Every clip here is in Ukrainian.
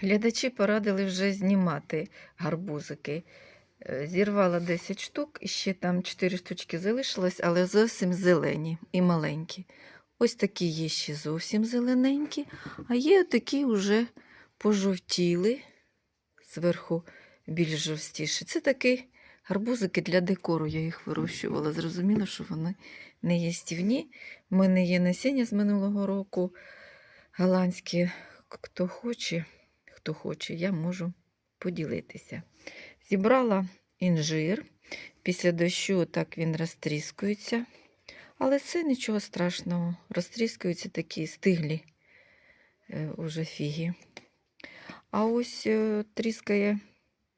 Глядачі порадили вже знімати гарбузики. Е, Зірвала 10 штук, і ще там 4 штучки залишилось, але зовсім зелені і маленькі. Ось такі є ще зовсім зелененькі, а є такі вже пожовтіли, зверху більш жовстіші. Це такі гарбузики для декору. Я їх вирощувала. Зрозуміло, що вони не їстівні. У мене є насіння з минулого року. Голландські, хто хоче, хто хоче, я можу поділитися. Зібрала інжир. Після дощу так він розтріскується. Але це нічого страшного. Розтріскуються такі стиглі е, уже фіги. А ось е, тріскає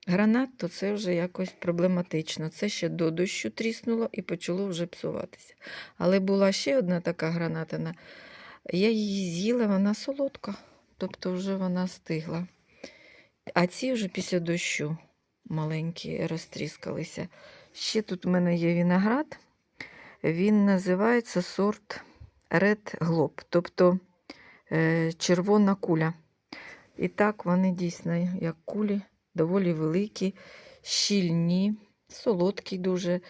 гранат, то це вже якось проблематично. Це ще до дощу тріснуло і почало вже псуватися. Але була ще одна така гранатина. Я її з'їла, вона солодка, тобто вже вона стигла. А ці вже після дощу маленькі розтріскалися. Ще тут в мене є виноград. Він називається сорт Red Globe, тобто е, червона куля. І так вони дійсно, як кулі, доволі великі, щільні, солодкі дуже.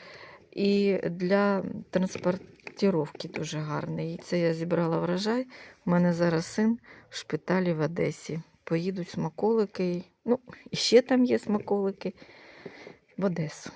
І для транспортировки дуже гарний. І Це я зібрала врожай. У мене зараз син в шпиталі в Одесі. Поїдуть смаколики. Ну, і ще там є смаколики в Одесу.